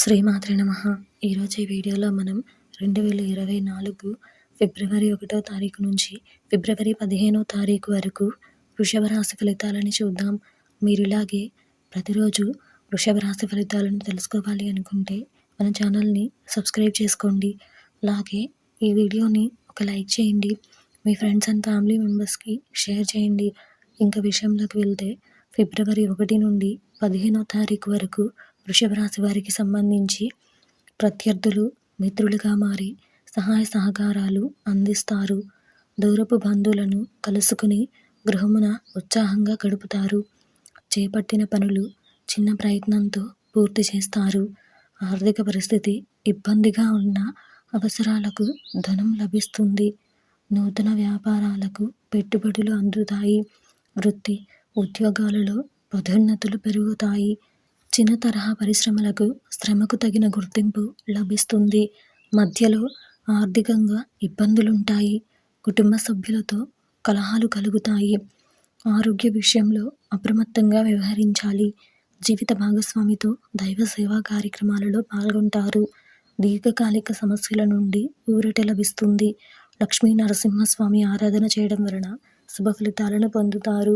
శ్రీమాత్రి నమ. ఈరోజు ఈ వీడియోలో మనం రెండు వేల ఇరవై నాలుగు ఫిబ్రవరి ఒకటో తారీఖు నుంచి ఫిబ్రవరి పదిహేనో తారీఖు వరకు వృషభ రాశి ఫలితాలని చూద్దాం. మీరు ఇలాగే ప్రతిరోజు వృషభ రాశి ఫలితాలను తెలుసుకోవాలి అనుకుంటే మన ఛానల్ని సబ్స్క్రైబ్ చేసుకోండి. అలాగే ఈ వీడియోని ఒక లైక్ చేయండి. మీ ఫ్రెండ్స్ అండ్ ఫ్యామిలీ మెంబర్స్కి షేర్ చేయండి. ఇంకా విషయంలోకి వెళ్తే ఫిబ్రవరి ఒకటి నుండి పదిహేనో తారీఖు వరకు వృషభ రాశి వారికి సంబంధించి ప్రత్యర్థులు మిత్రులుగా మారి సహాయ సహకారాలు అందిస్తారు. దూరపు బంధువులను కలుసుకుని గృహమున ఉత్సాహంగా గడుపుతారు. చేపట్టిన పనులు చిన్న ప్రయత్నంతో పూర్తి చేస్తారు. ఆర్థిక పరిస్థితి ఇబ్బందిగా ఉన్న అవసరాలకు ధనం లభిస్తుంది. నూతన వ్యాపారాలకు పెట్టుబడులు అందుతాయి. వృత్తి ఉద్యోగాలలో పదోన్నతులు పెరుగుతాయి. చిన్న తరహా పరిశ్రమలకు శ్రమకు తగిన గుర్తింపు లభిస్తుంది. మధ్యలో ఆర్థికంగా ఇబ్బందులుంటాయి. కుటుంబ సభ్యులతో కలహాలు కలుగుతాయి. ఆరోగ్య విషయంలో అప్రమత్తంగా వ్యవహరించాలి. జీవిత భాగస్వామితో దైవ సేవా కార్యక్రమాలలో పాల్గొంటారు. దీర్ఘకాలిక సమస్యల నుండి ఊరట లభిస్తుంది. లక్ష్మీ నరసింహస్వామి ఆరాధన చేయడం వలన శుభ ఫలితాలను పొందుతారు.